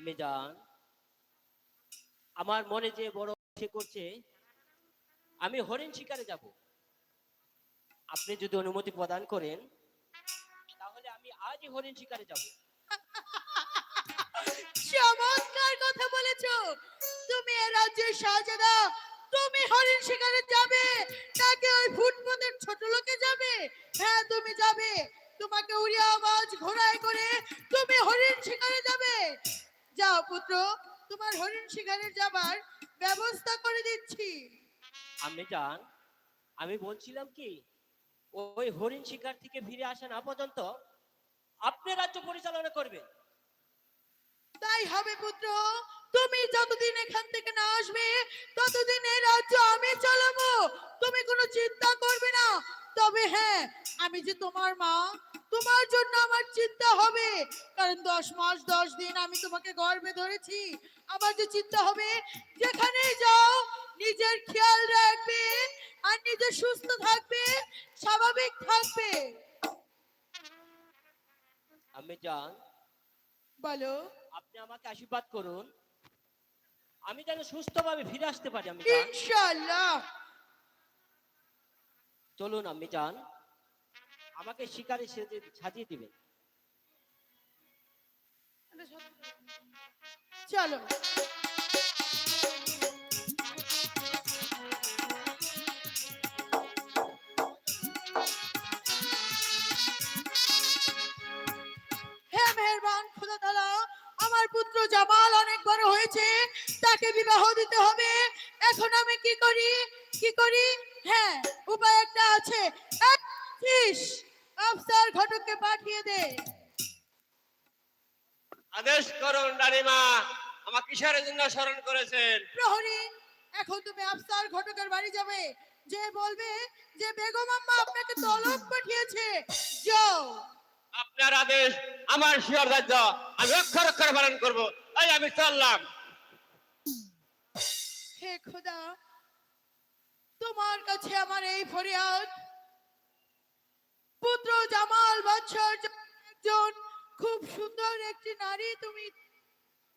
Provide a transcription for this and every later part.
আমি যান। আমার মনে যে বড় ইচ্ছে করছে, আমি হরিণ শিকারে যাব। আপনি যদি অনুমতি প্রদান করেন, তাহলে আমি আজই হরিণ শিকারে যাব। চমৎকার কথা বলেছ। তুমি এ রাজ্যের শাহজাদা তুমি হরিণ শিকারে যাবে। নাকি ওই ফুটপথের ছোট লোকে যাবে। হ্যাঁ তুমি যাবে। তোমাকে উড়িয়া আওয়াজ ঘোড়ায় করে তুমি হরিণ শিকারে যাবে। যাও পুত্র তোমার হরিণ শিকারে যাবার ব্যবস্থা করে দিচ্ছি। আমি যান আমি বলছিলাম কি ওই হরিণ শিকার থেকে ফিরে আসা না পর্যন্ত আপনি রাজ্য পরিচালনা করবেন। তাই হবে পুত্র তুমি যতদিন এখান থেকে না আসবে ততদিন এই রাজ্য আমি চালাবো। তুমি কোনো চিন্তা করবে না। তবে হ্যাঁ আমি যে তোমার মা তোমার জন্য আমার চিন্তা হবে। কারণ দশ মাস দশ দিন আমি তোমাকে গর্ভে ধরেছি। আমার যে চিন্তা হবে যেখানে যাও নিজের খেয়াল রাখবে আর নিজে সুস্থ থাকবে স্বাভাবিক থাকবে। আমি যান বলো। আপনি আমাকে আশীর্বাদ করুন। আমি যেন সুস্থভাবে ফিরে আসতে পারি আমি ইনশাআল্লাহ। চলুন আমি যান আমাকে শিকারে সেজে- সাজিয়ে দিবেন চলো। আমার পুত্র জামাল অনেক বড় হয়েছে, তাকে বিবাহ দিতে হবে। এখন আমি কি করি? কি করি? হ্যাঁ উপায় একটা আছে। একত্রিশ আফসার ঘটককে পাঠিয়ে দে। আদেশ করুন রানীমা আমার কিসের জন্য স্মরণ করেছেন? প্রহরী এখন তুমি আফসার ঘটকের বাড়ি যাবে। যে বলবে যে বেগম আম্মা আপনাকে তলব পাঠিয়েছে। যাও। আপনার আদেশ আমার শিওর রাজ্য। আমি অক্ষর অক্ষর পালন করব। তাই আমি চললাম। হে খোদা তোমার কাছে আমার এই ফরিয়াদ। পুত্র জামাল বাদশার একজন খুব সুন্দর একটি নারী তুমি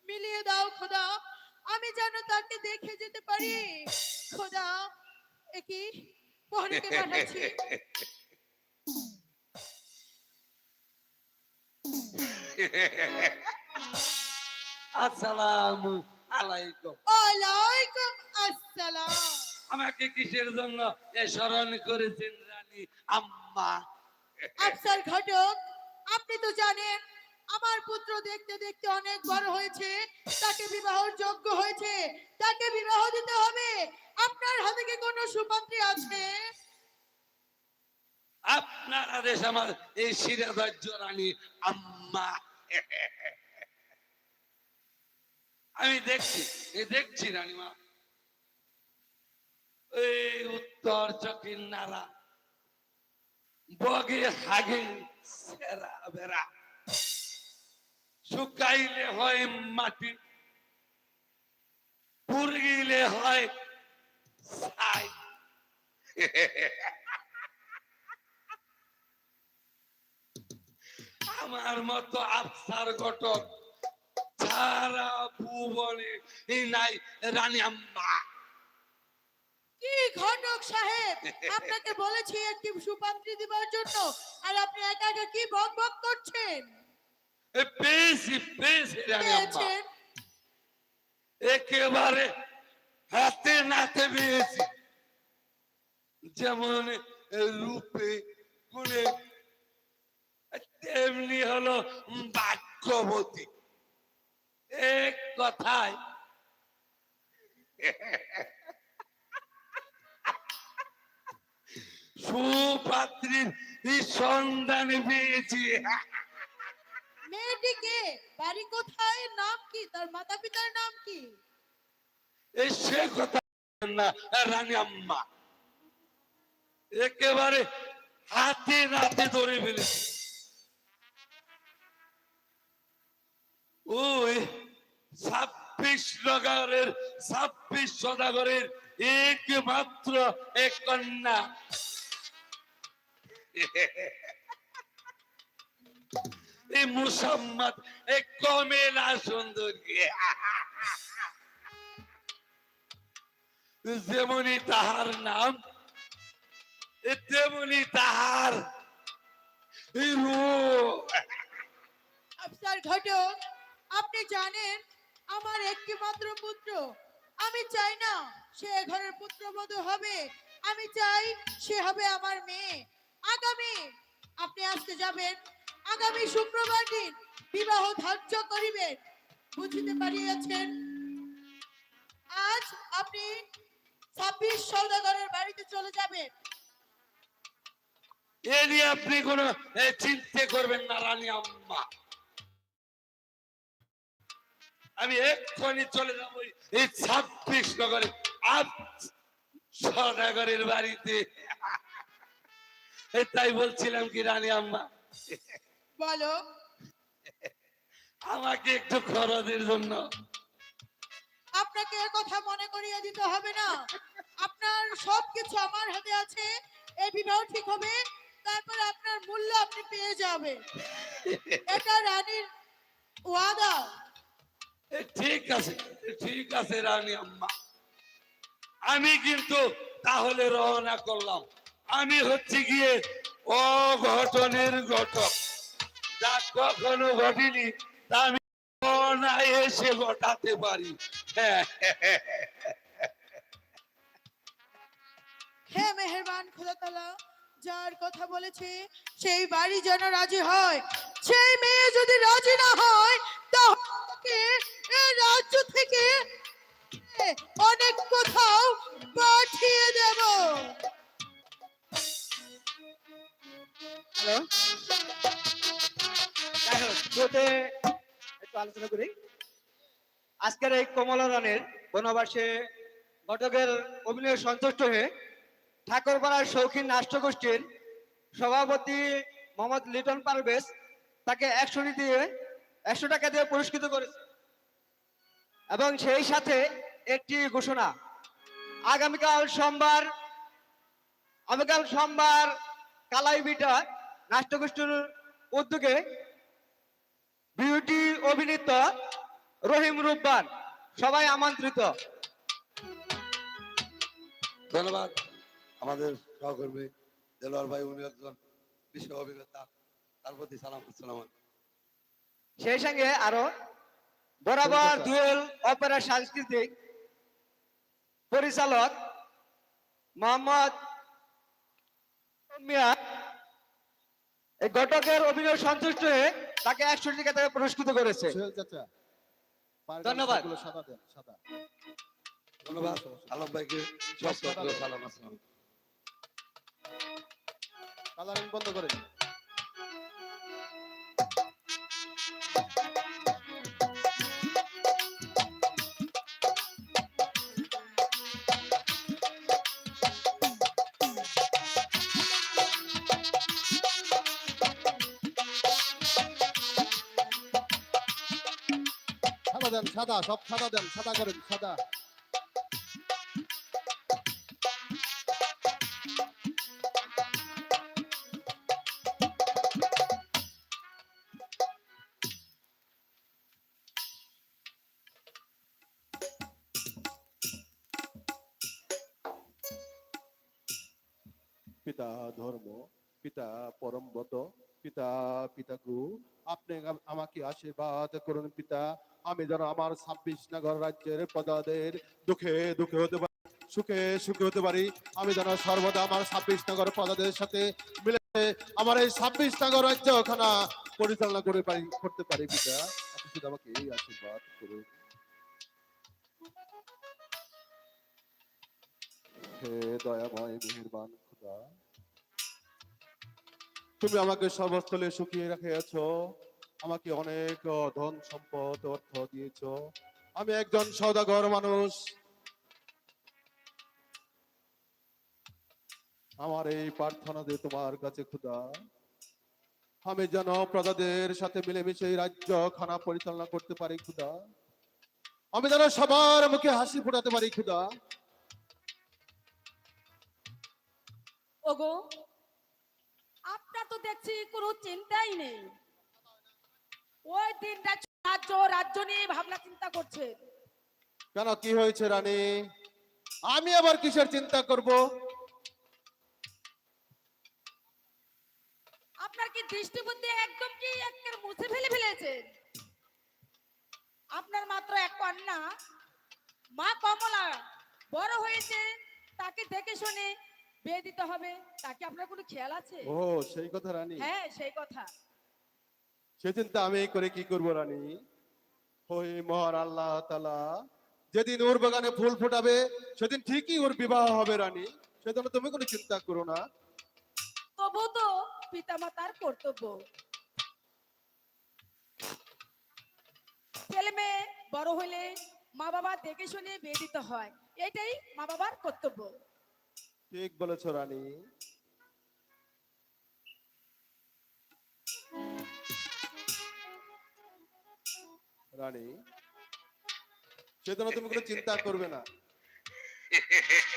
মিলিয়ে দাও খোদা। আমি যেন তাকে দেখে যেতে পারি। খোদা একই প্রহরীকে পাঠাচ্ছি। আসসালামু আলাইকুম। ওয়ালাইকুম আসসালাম। আমাকে কিসের জন্য এ স্মরণ করেছেন রানী? আম্মা আফসার ঘটক, আপনি তো জানেন, আমার পুত্র দেখতে দেখতে অনেক বড় হয়েছে, তাকে বিবাহর যোগ্য হয়েছে, তাকে বিবাহ দিতে হবে। আপনার হাতে কি কোনো সুপাত্রী আছে? আপনার আদেশ আমার এই আম্মা। আমি দেখছি দেখছি রানীমা। এই উত্তর চকির নালা বগে হাগে সেরা বেড়া। শুকাইলে হয় মাটি, পুরগিলে হয় ছাই। আমার মতো আফসার ঘটক সারা ভুবনে নাই রানী আম্মা। কি ঘটক সাহেব আপনাকে বলেছি একটি সুপাত্রী দিবার জন্য আর আপনি একা একা কি বক বক করছেন? পেয়েছি পেয়েছি পেয়েছেন? একেবারে হাতে নাতে পেয়েছি। যেমন রূপে গুণে তেমনি হলো বাক্যবতী। এক কথায় সুপাত্রীর সন্ধান পেয়েছি। বাড়ি কোথায়? নাম কি? তার মাতা পিতার নাম কি? সে কথা না রানী আম্মা। একেবারে হাতে নাতে ধরে ফেলেছি। ওই ছাব্বিশ নগরের ছাব্বিশ সদাগরের একমাত্র এক কন্যা। মুসাম্মদ এই কমেলা সুন্দরী। যেমনি তাহার নাম তেমনি তাহার আফসার ঘটক, আপনি জানেন আমার একটি মাত্র পুত্র। আমি চাই না সে এ ঘরের পুত্রবধূ হবে। আমি চাই সে হবে আমার মেয়ে। আগামী, আপনি আসতে যাবেন, আগামী শুক্রবার দিন বিবাহ ধার্য করিবেন বুঝিতে পারিয়াছেন, আজ আপনি ছাব্বিশ সৌদাগরের বাড়িতে চলে যাবেন। এ নিয়ে আপনি কোনো চিন্তা করবেন না, রানী আম্মা। আমি এক্ষুনি চলে যাব এই ছাব্বিশ নগরে। আপ সদাগরের বাড়িতে তাই বলছিলাম কি রানী আম্মা? বলো। আমাকে একটু খরচের জন্য। আপনাকে কথা মনে করিয়ে দিতে হবে না। আপনার সবকিছু আমার হাতে আছে এই বিবাহ ঠিক হবে তারপর আপনার মূল্য আপনি পেয়ে যাবেন। এটা রানীর ওয়াদা। এ, ঠিক আছে ঠিক আছে রানী আম্মা। আমি কিন্তু তাহলে রওনা করলাম। আমি হচ্ছে গিয়ে অঘটনের ঘটক। যা কখনো ঘটিনি, তা আমি এসে ঘটাতে পারি। হে যার কথা বলেছে, সেই বাড়ি যেন রাজি হয়। সেই মেয়ে যদি রাজি না হয়, তাহলে রাজ্য থেকে অনেক কোথাও পাঠিয়ে দেব। আলোচনা করি। আজকের এই কমলা রানের বনবাসে ঘটকের সন্তুষ্ট হয়ে ঠাকুরপাড়ার শৌখিন নাট্যগোষ্ঠীর সভাপতি মোহাম্মদ লিটন পারভেজ তাকে একশো দিয়ে, একশো টাকা দিয়ে পুরস্কৃত করেছে। এবং সেই সাথে একটি ঘোষণা। আগামীকাল সোমবার আগামীকাল সোমবার কালাইবিটা নাট্যগোষ্ঠীর উদ্যোগে বিউটি অভিনীত রহিম রুব্বান সবাই আমন্ত্রিত। ধন্যবাদ আমাদের সহকর্মী দেলোয়ার ভাই উনি একজন বিশ্ব অভিনেতা। তার প্রতি সালাম আসসালাম সেই সঙ্গে আরও বরাবর দুয়েল অপেরা সাংস্কৃতিক পরিচালক মোহাম্মদ মিয়া এই ঘটকের অভিনয় সন্তুষ্ট হয়ে তাকে একশো টাকা তাকে পুরস্কৃত করেছে। ধন্যবাদ। ধন্যবাদ। আলম ভাইকে সালাম আসসালাম কালারিং বন্ধ করে দেন, সাদা, সব সাদা দেন, সাদা করেন, সাদা। পিতা ধর্ম, পিতা পরমবত পিতা পিতা গুরু আপনি আমাকে আশীর্বাদ করুন, পিতা। আমি যেন আমার ছাব্বিশ নগর রাজ্যের প্রজাদের দুঃখে দুঃখে হতে পারি, সুখে সুখে হতে পারি। আমি যেন সর্বদা আমার ছাব্বিশ নগর প্রজাদের সাথে মিলে আমার এই ছাব্বিশ নগর রাজ্য খানা পরিচালনা করে পারি, করতে পারি পিতা। আপনি শুধু আমাকে এই আশীর্বাদ করুন। তুমি আমাকে সর্বস্থলে সুখিয়ে রাখিয়াছ আমাকে অনেক ধন সম্পদ, অর্থ দিয়েছ। আমি একজন সৌদাগর মানুষ। আমার এই প্রার্থনা দিয়ে তোমার কাছে খুদা আমি যেন প্রজাদের সাথে মিলেমিশে রাজ্য খানা পরিচালনা করতে পারি খুদা আমি যেন সবার মুখে হাসি ফোটাতে পারি খুদা ওগো, আপনার তো দেখছি কোনো চিন্তাই নেই। ওই দিনটা রাজ্য রাজ্য নিয়ে ভাবনা চিন্তা করছে। কেন কি হয়েছে রানী? আমি আবার কিসের চিন্তা করব? আপনার কি দৃষ্টিবুদ্ধি একদম কি একের মুছে ফেলে ফেলেছেন আপনার মাত্র এক কন্যা। মা কমলা বড় হয়েছে তাকে দেখে শুনে বিয়ে দিতে হবে। তাকে আপনার কোনো খেয়াল আছে? ও সেই কথা রানী। হ্যাঁ সেই কথা। সে চিন্তা আমি করে কি করব রানী? ওই মহান আল্লাহ তালা যেদিন ওর বাগানে ফুল ফোটাবে সেদিন ঠিকই ওর বিবাহ হবে রানী। সেজন্য তুমি কোনো চিন্তা করো না। তবু তো পিতামাতার কর্তব্য। ছেলে মেয়ে বড় হলে মা বাবা দেখে শুনে বিয়ে দিতে হয়। এটাই মা বাবার কর্তব্য। ঠিক বলেছ রানী। রানী সেজন্য তুমি কোনো চিন্তা করবে না।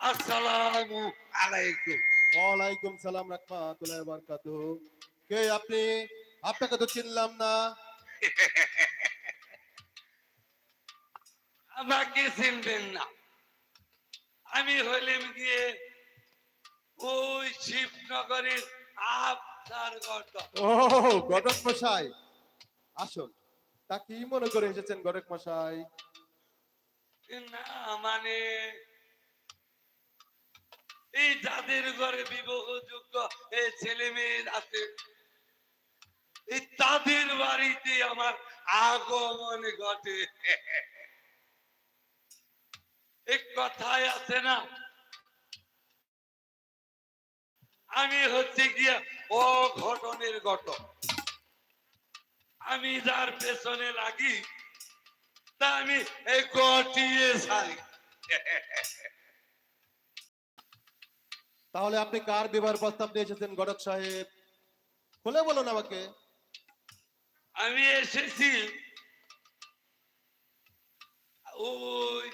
আসসালামু আলাইকুম। ওয়ালাইকুম সালাম রাহমাতুল্লাহি বারাকাতুহু। কে আপনি? আপনাকে তো চিনলাম না। আমাকে চিনবেন না। আমি হইলাম গিয়ে ওই শিবনগরের গত ও মশাই। আসুন। তা কি মনে করে এসেছেন মশাই? না মানে এই যাদের ঘরে বিবাহযোগ্য এই ছেলে মেয়ে আছে এই তাদের বাড়িতে আমার আগমন ঘটে। এক কথায় আছে না আমি হচ্ছে গিয়া অঘটনের ঘটক। আমি যার পেছনে লাগি তা আমি এই ছাড়ি তাহলে আপনি কার বিবাহের প্রস্তাব নিয়ে এসেছেন গটক সাহেব? খুলে বলুন আমাকে। আমি এসেছি ওই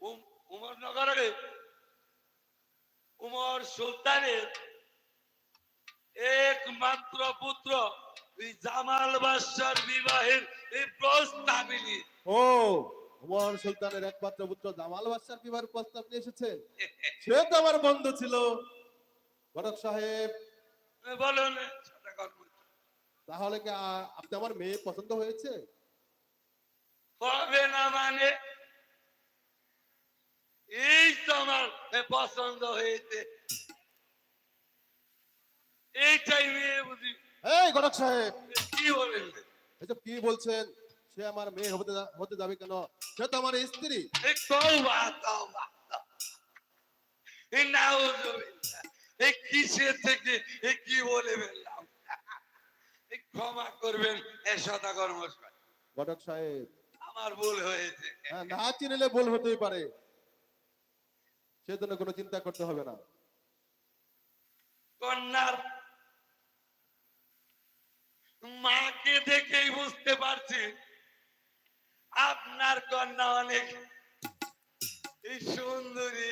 উম- উমরনগরে উমর সুলতানের একমাত্র পুত্র জামাল বাদশার বিবাহের এই প্রস্তাব নিয়ে। ও ওমর সুলতানের একমাত্র পুত্র জামাল বাদশার বিবাহের প্রস্তাব নিয়ে এসেছেন সে তো আমার বন্ধু ছিল। গটক সাহেব। বলুন তাহলে কি আপনি আমার মেয়ে পছন্দ হয়েছে? হবে না মানে? এই তো আমার পছন্দ হয়েছে। এইটাই মেয়ে বুঝি। এই গটক সাহেব। কি বলেন? এসব কি বলছেন সে আমার মেয়ে হতে হতে যাবে কেন? সে তো আমার স্ত্রী। কিসের থেকে কি বলে ফেললাম? ক্ষমা করবেন গটক সাহেব। আমার ভুল হয়েছে। হ্যাঁ, না চিনলে ভুল হতেই পারে। সেজন্য কোনো চিন্তা করতে হবে না। কন্যার মাকে দেখেই বুঝতে পারছি আপনার কন্যা অনেক সুন্দরী।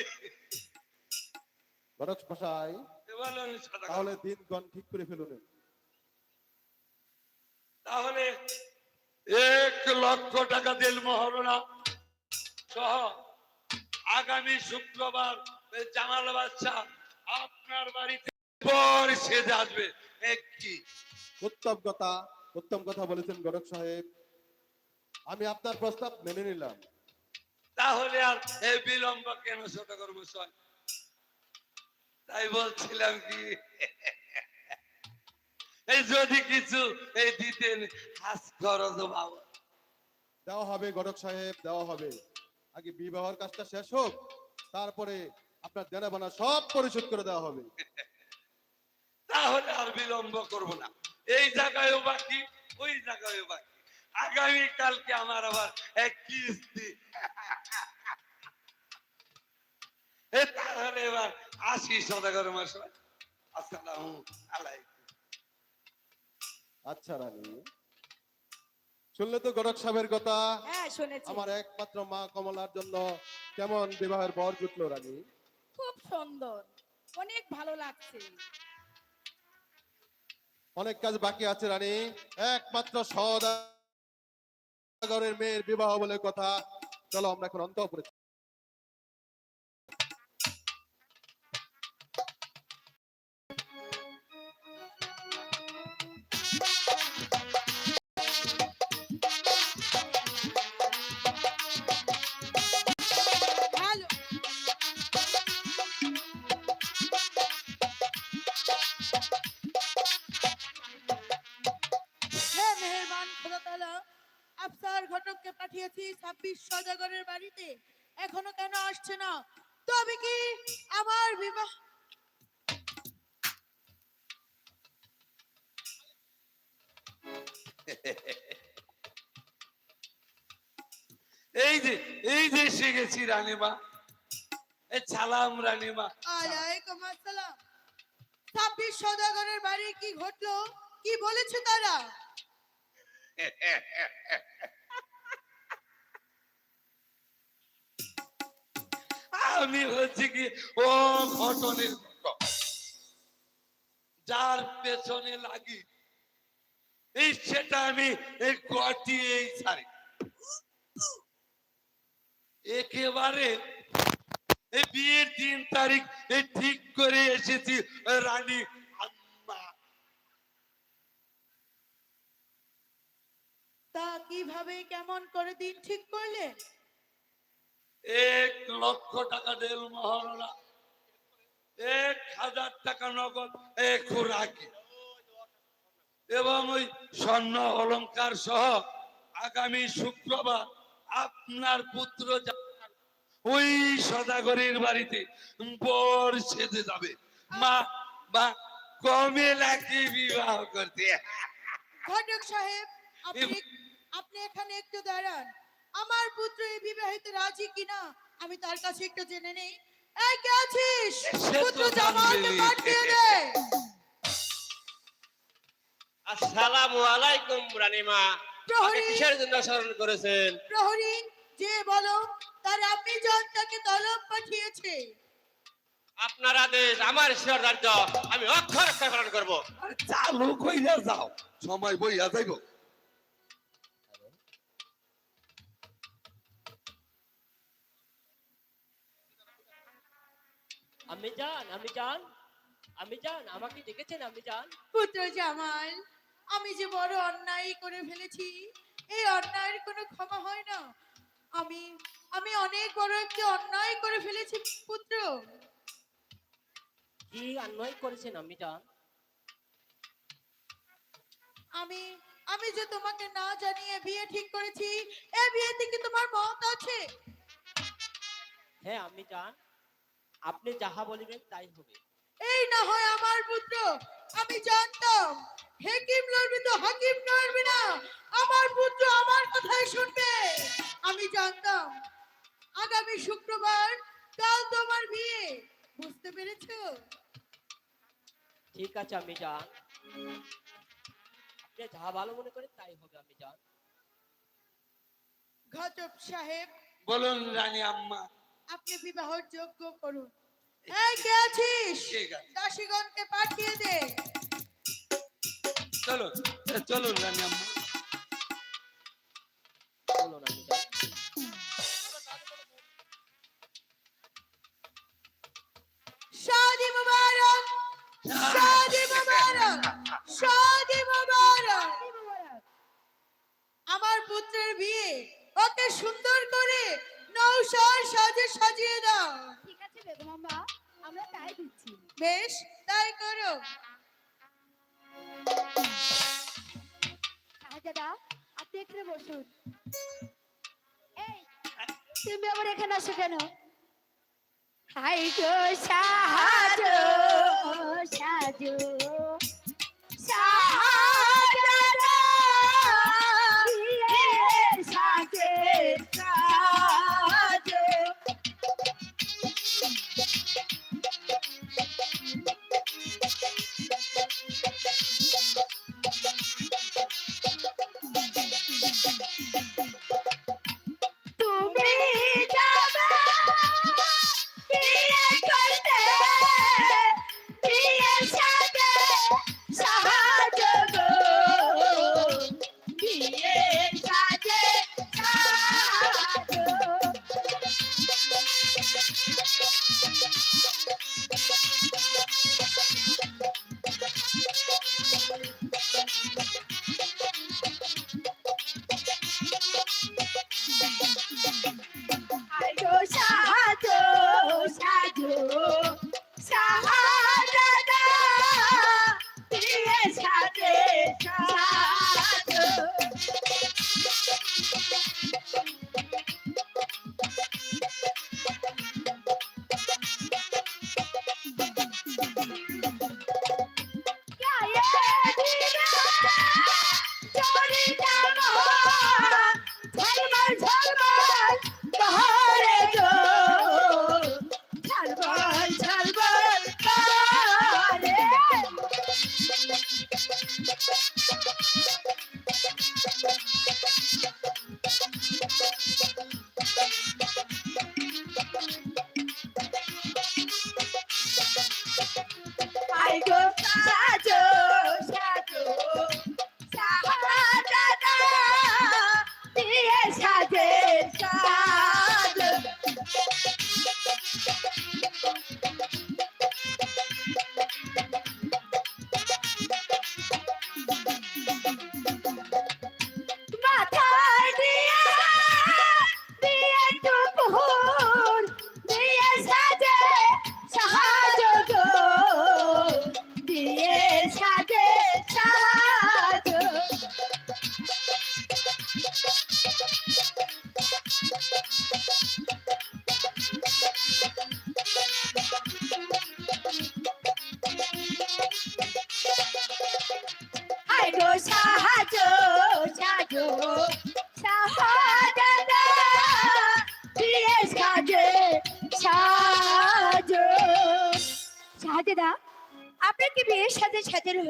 বলুন সদাগর। তাহলে দিনক্ষণ ঠিক করে ফেলুন। তাহলে এক লক্ষ টাকা দিল মহরণা সহ আগামী শুক্রবার জামাল বাচ্চা আপনার বাড়িতে পর সেজে আসবে। এক কি উত্তম কথা উত্তম কথা বলেছেন গটক সাহেব। আমি আপনার প্রস্তাব মেনে নিলাম। তাহলে আর এই বিলম্ব কেন ছোট করব তাই বলছিলাম কি? এই যদি কিছু এই দিতেন হাস খরচ বাবা। দেওয়া হবে গটক সাহেব দেওয়া হবে। আগে বিবাহের কাজটা শেষ হোক তারপরে আপনার দেনা বানা সব পরিশোধ করে দেওয়া হবে। তাহলে আর বিলম্ব করব না। এই জায়গায়ও বাকি ওই জায়গায়ও বাকি। আগামী কালকে আমার আবার এক কিস্তি। এ তাহলে এবার আসি সদাগর মশাই আসসালামু আলাইকুম। আচ্ছা রানী। শুনলে তো গরক সাহেবের কথা? হ্যাঁ আমার একমাত্র মা কমলার জন্য কেমন বিবাহের বর জুটলো রানী? খুব সুন্দর। অনেক ভালো লাগছে। অনেক কাজ বাকি আছে রানী। একমাত্র সদাগরের মেয়ের বিবাহ বলে কথা। চলো আমরা এখন অন্তঃপুরে গেছি রানীমা। এ সালাম রানীমা। আলাইকুম আসসালাম। ছাব্বিশ সদাগরের বাড়ি কি ঘটলো? কি বলেছে তারা? আমি হচ্ছে কি ও ঘটনের যার পেছনে লাগি এই সেটা আমি এই গটিয়েই ছাড়ি। একেবারে এই বিয়ের তিন তারিখ এই ঠিক করে এসেছি রানী আম্মা। তা কীভাবে কেমন করে দিন ঠিক করলেন এক লক্ষ টাকা দেল মহারণা এক হাজার টাকা নগদ এক রাখি এবং ওই স্বর্ণ অলংকার সহ আগামী শুক্রবার আপনার পুত্র ওই সদাগরের বাড়িতে বর সেজে যাবে। মা মা কমে লাগে বিবাহ করতে? ঘটক সাহেব আপনি আপনি এখানে একটু দাঁড়ান। আমার পুত্র এই বিবাহিতে রাজি কিনা আমি তার কাছে একটু জেনে নেই। এই কে আছিস? পুত্র জামালকে পাঠিয়ে দে। আসসালামু আলাইকুম রানীমা। কিসের জন্য স্মরণ করেছেন? প্রহরী যে বলো তার আপনি জনতাকে তলব পাঠিয়েছে। আপনার আদেশ আমার শিওর রাজ্য আমি অক্ষর অক্ষর পালন করব। চালু কইরা যাও। সময় বইয়া যাইব। আমি যান আমি যান আমি যান আমাকে ডেকেছেন আমি যান। পুত্র জামাল আমি যে বড় অন্যায় করে ফেলেছি এই অন্যায়ের কোনো ক্ষমা হয় না। আমি আমি অনেক বড় একটি অন্যায় করে ফেলেছি পুত্র। কি অন্যায় করেছেন আমি আমি আমি যে তোমাকে না জানিয়ে বিয়ে ঠিক করেছি এই বিয়েতে কি তোমার মত আছে? হ্যাঁ আমি যান আপনি যাহা বলিবেন তাই হবে। এই না হয় আমার পুত্র আমি জানতাম। হেকিম লড়বি তো হাকিম লড়বি না। আমার পুত্র আমার কথাই শুনবে। আমি জানতাম আগামী শুক্রবার কাল তোমার বিয়ে। বুঝতে পেরেছ? ঠিক আছে আমি যান আপনি যাহা ভালো মনে করেন তাই হবে আমি যান ঘটক সাহেব বলুন রানী আম্মা। আপনি বিবাহ যোগ্য করুন। এই কে আছিস? দাসীগণকে পাঠিয়ে দে। চলুন চলুন রানী আম্মা।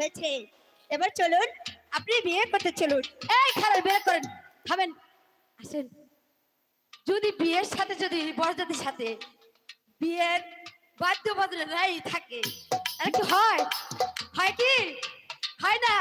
হয়েছে এবার চলুন, আপনি বিয়ে করতে চলুন। এই খেলার বিয়ে করেন খাবেন আসেন। যদি বিয়ের সাথে, যদি বরযাত্রীর সাথে বিয়ের বাদ্যবাদনের রাই থাকে আর কি হয়? হয় কি? হয় না?